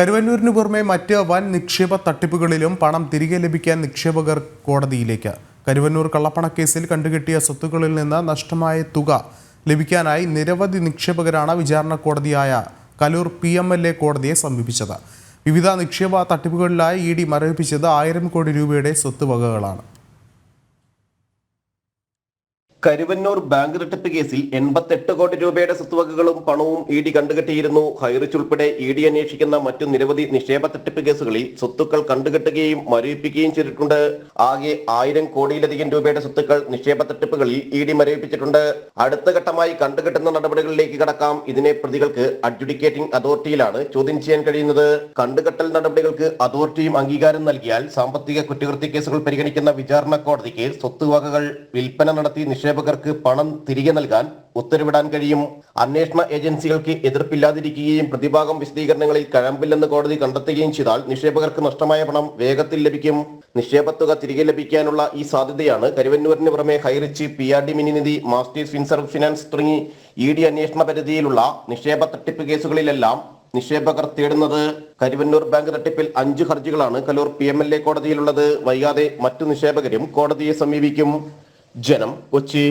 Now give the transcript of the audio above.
കരുവന്നൂരിന് പുറമെ മറ്റ് വൻ നിക്ഷേപ തട്ടിപ്പുകളിലും പണം തിരികെ ലഭിക്കാൻ നിക്ഷേപകർ കോടതിയിലേക്ക്. കരുവന്നൂർ കള്ളപ്പണക്കേസിൽ കണ്ടുകെട്ടിയ സ്വത്തുക്കളിൽ നിന്ന് നഷ്ടമായ തുക ലഭിക്കാനായി നിരവധി നിക്ഷേപകരാണ് വിചാരണ കോടതിയായ Kaloor P M L A കോടതിയെ സമീപിച്ചത്. വിവിധ നിക്ഷേപ തട്ടിപ്പുകളിലായി ഇ ഡി മരവിപ്പിച്ചത് ആയിരം കോടി രൂപയുടെ സ്വത്തുവകകളാണ് കരുവന്നൂർ ബാങ്ക് തട്ടിപ്പ് കേസിൽ എൺപത്തെട്ട് കോടി രൂപയുടെ സ്വത്തുവകകളും പണവും ഇ ഡി കണ്ടുകെട്ടിയിരുന്നു. ഹൈറിച്ച് ഉൾപ്പെടെ ഇ ഡി അന്വേഷിക്കുന്ന മറ്റു നിരവധി നിക്ഷേപ തട്ടിപ്പ് കേസുകളിൽ സ്വത്തുക്കൾ കണ്ടുകെട്ടുകയും മരവിപ്പിക്കുകയും ചെയ്തിട്ടുണ്ട്. ആകെ ആയിരം കോടിയിലധികം രൂപയുടെ സ്വത്തുക്കൾ നിക്ഷേപ തട്ടിപ്പുകളിൽ ഇ ഡി മരവിപ്പിച്ചിട്ടുണ്ട്. അടുത്ത ഘട്ടമായി കണ്ടുകെട്ടുന്ന നടപടികളിലേക്ക് കടക്കാം. ഇതിനെ പ്രതികൾക്ക് അഡ്ജുഡിക്കേറ്റിംഗ് അതോറിറ്റിയിലാണ് ചോദ്യം ചെയ്യാൻ കഴിയുന്നത്. കണ്ടുകെട്ടൽ നടപടികൾക്ക് അതോറിറ്റിയും അംഗീകാരം നൽകിയാൽ സാമ്പത്തിക കുറ്റകൃത്യ കേസുകൾ പരിഗണിക്കുന്ന വിചാരണ കോടതിക്ക് സ്വത്തുവകകൾ വിൽപ്പന നടത്തി നിക്ഷേപകർക്ക് പണം തിരികെ നൽകാൻ ഉത്തരവിടാൻ കഴിയും. അന്വേഷണ ഏജൻസികൾക്ക് എതിർപ്പില്ലാതിരിക്കുകയും പ്രതിഭാഗം വിശദീകരണങ്ങളിൽ കഴമ്പില്ലെന്ന് കോടതി കണ്ടെത്തുകയും ചെയ്താൽ നിക്ഷേപകർക്ക് നഷ്ടമായ പണം വേഗത്തിൽ ലഭിക്കും. നിക്ഷേപത്തുക തിരികെ ലഭിക്കാനുള്ള ഈ സാധ്യതയാണ് കരുവന്നൂരിന് പുറമെ Highrich P R D Mininidhi Masters Finserv Finance തുടങ്ങി ഇ ഡി അന്വേഷണ പരിധിയിലുള്ള നിക്ഷേപ തട്ടിപ്പ് കേസുകളിലെല്ലാം നിക്ഷേപകർ തേടുന്നത്. കരുവന്നൂർ ബാങ്ക് തട്ടിപ്പിൽ അഞ്ച് ഹർജികളാണ് Kaloor P M L A കോടതിയിലുള്ളത്. വൈകാതെ മറ്റു നിക്ഷേപകരും കോടതിയെ സമീപിക്കും. జనం వచ్చి